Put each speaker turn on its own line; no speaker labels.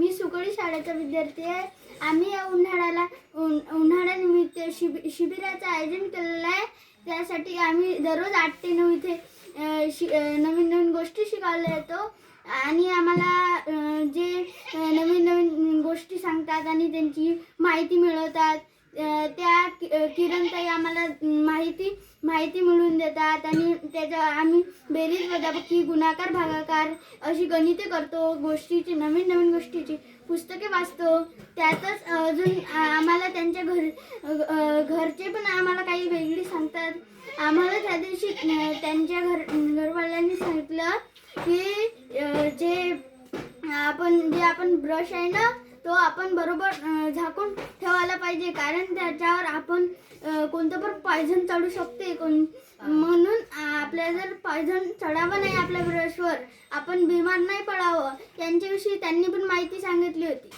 मी सुकळी शाळेचा विद्यार्थी आहे. आम्ही या उन्हाळ्याला उन उन्हाळ्यानिमित्त शिबि शिबिराचं आयोजन केलेलं आहे. त्यासाठी आम्ही दररोज आठ ते नऊ इथे शि नवीन नवीन गोष्टी शिकायला येतो. आणि आम्हाला जे नवीन नवीन गोष्टी सांगतात आणि त्यांची माहिती मिळवतात. त्या कि- किरणताई आम्हाला माहिती माहिती मिळवून देतात आणि त्याच्या आम्ही बेरीज वजाबाकी गुणाकार भागाकार अशी गणिते करतो गोष्टीची नवीन नवीन गोष्टीची पुस्तके वाचतो. त्यातच अजून आम्हाला त्यांच्या घर घरचे पण आम्हाला काही वेगळी सांगतात. आम्हाला त्या दिवशी त्यांच्या घर घरवाल्यांनी सांगितलं की जे आपण जे आपण ब्रश आहे ना तो आपण बरोबर झाकून ठेवायला पाहिजे. कारण त्याच्यावर आपण कोणतं पण पॉयझन चढू शकते. कोण म्हणून आपल्या जर पॉयझन चढावं नाही आपल्या ब्रशवर आपण बिमार नाही पडावं. यांच्याविषयी त्यांनी पण माहिती सांगितली होती.